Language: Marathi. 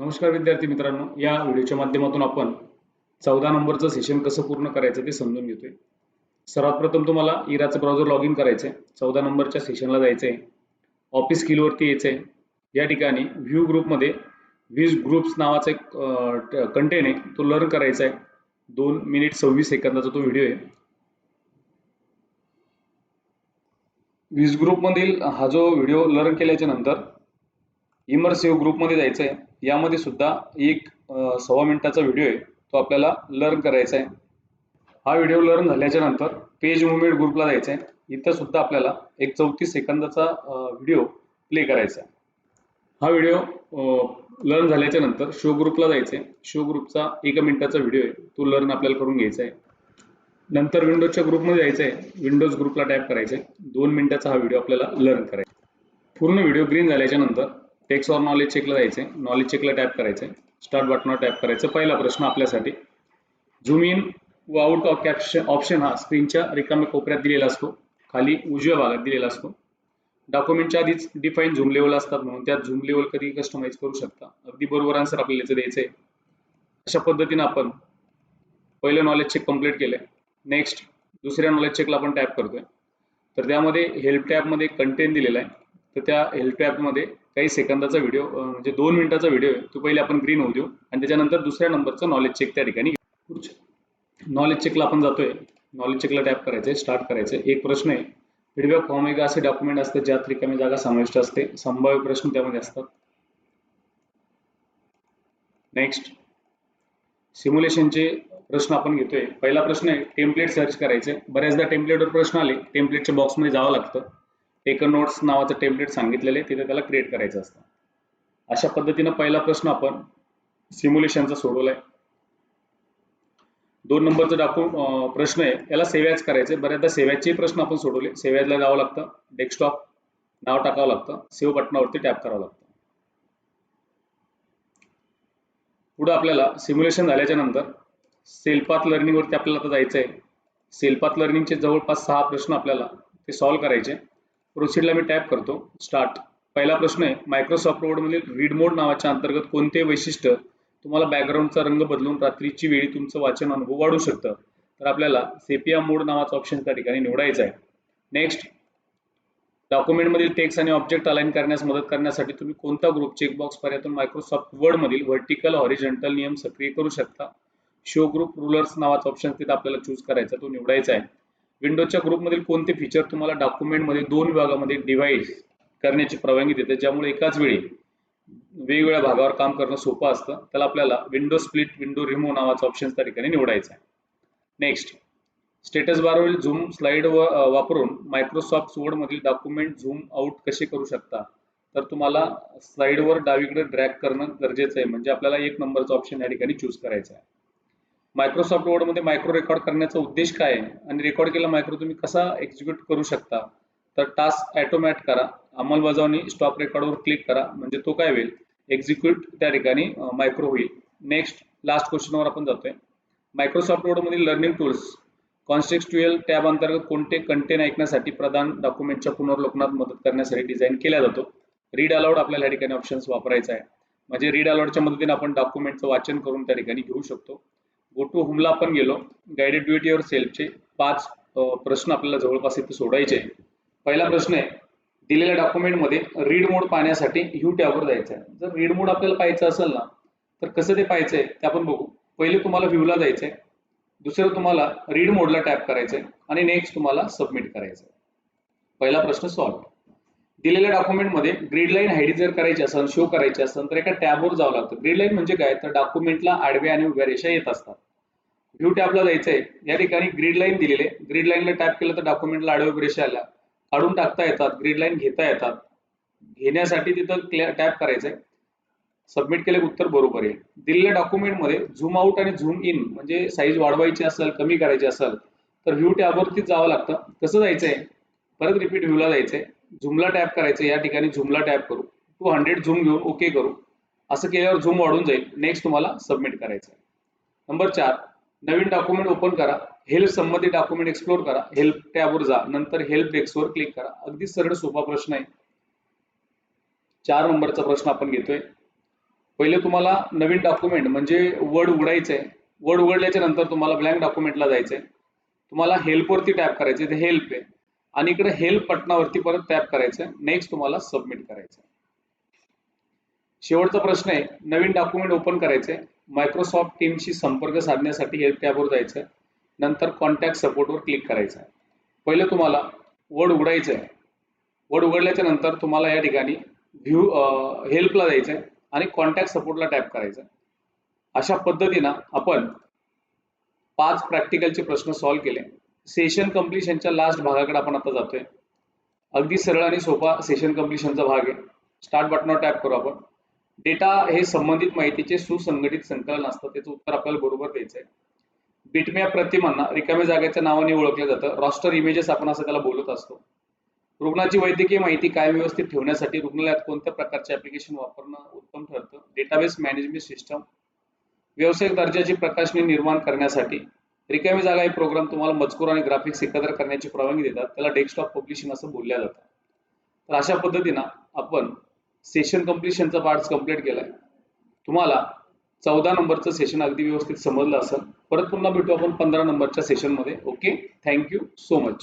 नमस्कार विद्यार्थी मित्रांनो या व्हिडिओच्या माध्यमातून आपण चौदा नंबरचं सेशन कसं पूर्ण करायचं ते समजून घेतोय. सर्वात प्रथम तुम्हाला इराचं ब्राउझर लॉग इन करायचं आहे चौदा नंबरच्या सेशनला जायचं आहे ऑफिस स्किलवरती यायचं आहे या ठिकाणी व्ह्यू ग्रुपमध्ये वीज ग्रुप्स नावाचा एक कंटेन आहे तो लर्न करायचा आहे. दोन मिनिट सव्वीस सेकंदाचा तो व्हिडिओ आहे. वीज ग्रुपमधील हा जो व्हिडिओ लर्न केल्याच्यानंतर इमर्सिव्ह ग्रुपमध्ये जायचं आहे यामध्ये सुद्धा एक सव्वा मिनिटाचा व्हिडिओ आहे. तो आपल्याला लर्न करायचा आहे. हा व्हिडिओ लर्न झाल्याच्यानंतर पेज मुवमेंट ग्रुपला जायचं आहे इथं सुद्धा आपल्याला एक चौतीस सेकंदाचा व्हिडिओ प्ले करायचा आहे. हा व्हिडिओ लर्न झाल्याच्यानंतर शो ग्रुपला जायचं आहे शो ग्रुपचा एका मिनिटाचा व्हिडिओ आहे. तो लर्न आपल्याला करून घ्यायचा आहे. नंतर विंडोजच्या ग्रुपमध्ये जायचं आहे विंडोज ग्रुपला टॅप करायचं आहे दोन मिनिटाचा हा व्हिडिओ आपल्याला लर्न करायचा पूर्ण व्हिडिओ ग्रीन झाल्याच्यानंतर टेक्स्ट ऑर नॉलेज चेकला जायचं आहे नॉलेज चेकला टॅप करायचं आहे स्टार्ट बटनवर टॅप करायचं पहिला प्रश्न आपल्यासाठी. झूम इन व आउट ऑफ कॅप्शन ऑप्शन हा स्क्रीनच्या रिकाम्या कोपऱ्यात दिलेला असतो. खाली उजव्या भागात दिलेला असतो. डॉक्युमेंटच्या आधीच डिफाईन झूम लेवल असतात म्हणून त्यात झूम लेवल कधी कस्टमाइज करू शकता. अगदी बरोबर आन्सर आपल्याला याचं द्यायचं आहे अशा पद्धतीनं आपण पहिलं नॉलेज चेक कंप्लीट आहे नेक्स्ट दुसऱ्या नॉलेज चेकला आपण टॅप करतोय. तर त्यामध्ये हेल्प टॅबमध्ये कंटेंट दिलेला आहे. तर त्या हेल्प टॅबमध्ये काही सेकंदाचा व्हिडिओ म्हणजे दोन मिनिटाचा व्हिडिओ आहे. तो पहिले आपण ग्रीन होऊ देऊ. आणि त्याच्यानंतर दुसऱ्या नंबरचं नॉलेज चेक त्या ठिकाणी नॉलेज चेकला आपण जातोय. नॉलेज चेकला टॅप करायचंय स्टार्ट करायचंय. एक प्रश्न आहे. फीडबॅक फॉर्म एक असे डॉक्युमेंट असते ज्यात रिकामी जागा समाविष्ट असते. संभाव्य प्रश्न त्यामध्ये असतात. नेक्स्ट सिम्युलेशनचे प्रश्न आपण घेतोय. पहिला प्रश्न आहे टेम्पलेट सर्च करायचे बऱ्याचदा टेम्पलेटवर प्रश्न आले टेम्पलेटच्या बॉक्समध्ये जावं लागतं. टेकर नोट्स नावाचं टेम्पलेट सांगितलेलं आहे तिथे त्याला क्रिएट करायचं असतं. अशा पद्धतीनं पहिला प्रश्न आपण सिम्युलेशनचा सोडवलाय. दोन नंबरचा डाकू प्रश्न आहे याला सेव्याज करायचे बऱ्याचदा सेव्याजचे प्रश्न आपण सोडवले. सेव्याजला जावं लागतं. डेस्कटॉप नाव टाकावं लागतं. सेव्ह बटनावरती टॅप करावं लागतं. पुढे आपल्याला सिम्युलेशन झाल्याच्यानंतर सेल्पाथ लर्निंगवरती आपल्याला आता जायचं आहे सेल्पाथ लर्निंगचे जवळपास सहा प्रश्न आपल्याला ते सॉल्व्ह करायचे. प्रोसीडला मी टॅप करतो. स्टार्ट पहिला प्रश्न आहे मायक्रोसॉफ्ट वर्डमधील रीड मोड नावाच्या अंतर्गत कोणते वैशिष्ट्य तुम्हाला बॅकग्राऊंडचा रंग बदलून रात्रीची वेळी तुमचं वाचन अनुभव वाढू शकतं? तर आपल्याला सेपिया मोड नावाचा ऑप्शन त्या ठिकाणी निवडायचा आहे. नेक्स्ट डॉक्युमेंटमधील टेक्स्ट आणि ऑब्जेक्ट अलाइन करण्यास मदत करण्यासाठी तुम्ही कोणता ग्रुप चेकबॉक्स पर्यातून मायक्रोसॉफ्ट वर्डमधील व्हर्टिकल हॉरिझॉन्टल नियम सक्रिय करू शकता? शो ग्रुप रुलर्स नावाचा ऑप्शन तिथे आपल्याला चूज करायचा तो निवडायचा आहे. विंडोजच्या ग्रुपमधील कोणते फीचर तुम्हाला डॉक्युमेंटमध्ये दोन विभागामध्ये डिवाइड करण्याची परवानगी देते ज्यामुळे एकाच वेळी वेगवेगळ्या भागावर काम करणं सोपं असतं. त्याला आपल्याला विंडो स्प्लिट विंडो रिमूव्ह नावाचा ऑप्शन त्या ठिकाणी निवडायचा आहे. नेक्स्ट स्टेटस बारवरील झूम स्लाइड वापरून मायक्रोसॉफ्ट वर्डमधील डॉक्युमेंट झूम आउट कसे करू शकता? तर तुम्हाला स्लाइडवर डावीकडे ड्रॅग करणं गरजेचं आहे. म्हणजे आपल्याला एक नंबरचा ऑप्शन या ठिकाणी चूज करायचा आहे. मायक्रोसॉफ्ट वर्डमध्ये मायक्रो रेकॉर्ड करण्याचा उद्देश काय आहे? आणि रेकॉर्ड केला मायक्रो तुम्ही कसा एक्झिक्यूट करू शकता? तर टास्क ॲटोमॅट करा अंमलबजावणी स्टॉप रेकॉर्डवर क्लिक करा म्हणजे तो काय होईल? एक्झिक्यूट त्या ठिकाणी मायक्रो होईल. नेक्स्ट लास्ट क्वेश्चनवर आपण जातोय. मायक्रोसॉफ्ट वर्डमधील लर्निंग टूल्स कॉन्स्टेक्स्ट्युअल टॅब अंतर्गत कोणते कंटेन ऐकण्यासाठी प्रधान डॉक्युमेंटच्या पुनर्लोकनात मदत करण्यासाठी डिझाईन केला जातो? रीड अलाउड आपल्याला या ठिकाणी ऑप्शन्स वापरायचा आहे म्हणजे रीड अलाउडच्या मदतीने आपण डॉक्युमेंटचं वाचन करून त्या ठिकाणी घेऊ शकतो. गो टू होमला आपण गेलो. गाईडेड ड्युएट युअर सेल्फचे पाच प्रश्न आपल्याला जवळपास इथे सोडायचे पहिला प्रश्न आहे दिलेल्या डॉक्युमेंटमध्ये रीड मोड पाहण्यासाठी ह्यू टॅबवर जायचं आहे. जर रीड मोड आपल्याला पाहायचं असेल ना तर कसं ते पाहायचं आहे ते आपण बघू. पहिले तुम्हाला व्ह्यूला जायचं आहे. दुसरं तुम्हाला रीड मोडला टॅप करायचं आहे. आणि नेक्स्ट तुम्हाला सबमिट करायचं आहे. पहिला प्रश्न सॉल्व दिलेल्या डॉक्युमेंटमध्ये ग्रीड लाईन हाईड जर करायची असेल शो करायची असेल तर एका टॅबवर जावं लागतं. ग्रीड लाईन म्हणजे काय? तर डॉक्युमेंटला आडव्या आणि उभ्या रेषा येत असतात. व्ह्यू टॅबला जायचं आहे या ठिकाणी ग्रीड लाईन दिलेले ग्रीड लाईनला टॅप केलं तर डॉक्युमेंटला आडवे उभ्या रेषा आल्या काढून टाकता येतात. ग्रीड लाईन घेता येतात. घेण्यासाठी तिथं टॅप करायचं आहे सबमिट केले उत्तर बरोबर आहे दिलेल्या डॉक्युमेंटमध्ये झूम आउट आणि झूम इन म्हणजे साईज वाढवायची असेल कमी करायची असेल तर व्ह्यू टॅबवरतीच जावं लागतं. कसं जायचंय? परत रिपीट व्ह्यूला जायचंय. झूमला टॅप करायचं या ठिकाणी झूमला टॅप करू. टू हंड्रेड झूम घेऊन ओके करू. असं केल्यावर झूम वाढून जाईल. नेक्स्ट तुम्हाला सबमिट करायचं आहे नंबर चार. नवीन डॉक्युमेंट ओपन करा हेल्प संबंधित डॉक्युमेंट एक्सप्लोर करा हेल्प टॅबवर जा नंतर हेल्प डेस्कवर क्लिक करा. अगदी सरळ सोपा प्रश्न आहे. चार नंबरचा प्रश्न आपण घेतोय. पहिले तुम्हाला नवीन डॉक्युमेंट म्हणजे वर्ड उघडायचं आहे वर्ड उघडल्याच्या नंतर तुम्हाला ब्लँक डॉक्युमेंटला जायचं आहे तुम्हाला हेल्पवरती टॅप करायचं ते हेल्प आहे. आणि इकडे हेल्प बटनावरती परत टॅप करायचं नेक्स्ट तुम्हाला सबमिट करायचं आहे शेवटचा प्रश्न आहे नवीन डॉक्युमेंट ओपन करायचे मायक्रोसॉफ्ट टीमशी संपर्क साधण्यासाठी हेल्प टॅबवर जायचं नंतर कॉन्टॅक्ट सपोर्टवर क्लिक करायचं. आहे पहिलं तुम्हाला वर्ड उघडायचं आहे वर्ड उघडल्याच्या नंतर तुम्हाला या ठिकाणी व्ह्यू हेल्पला जायचं आहे आणि कॉन्टॅक्ट सपोर्टला टॅप करायचं. अशा पद्धतीनं आपण पाच प्रॅक्टिकलचे प्रश्न सॉल्व्ह केले. सेशन कम्प्लिशनच्या लास्ट भागाकडे आपण आता जातोय. अगदी सरळ आणि सोपा सेशन कम्प्लिशनचा भाग आहे. स्टार्ट बटनावर टॅप करू आपण. डेटा हे संबंधित माहितीचे सुसंघटित संकलन असतं. त्याचं उत्तर आपल्याला बरोबर द्यायचं आहे. बिटमॅप प्रतिमांना रिकाम्या जागेच्या नावाने ओळखलं जातं. रॉस्टर इमेजेस आपण असं त्याला बोलत असतो. रुग्णाची वैद्यकीय माहिती कायम व्यवस्थित ठेवण्यासाठी रुग्णालयात कोणत्या प्रकारचे ऍप्लिकेशन वापरणं उत्तम ठरतं? डेटाबेस मॅनेजमेंट सिस्टम व्यावसायिक दर्जाची प्रकाशने निर्माण करण्यासाठी रिकामी जागा हे प्रोग्राम तुम्हाला मजकूर आणि ग्राफिक्स एकत्र करण्याची परवानगी देतात. त्याला डेस्कटॉप पब्लिशिंग असं बोलल्या जातं. तर अशा पद्धतीनं आपण सेशन कम्प्लिशनचा पार्ट कंप्लीट केलाय. तुम्हाला चौदा नंबरचं सेशन अगदी व्यवस्थित समजलं असेल. परत पुन्हा भेटू आपण पंधरा नंबरच्या सेशनमध्ये okay thank you so much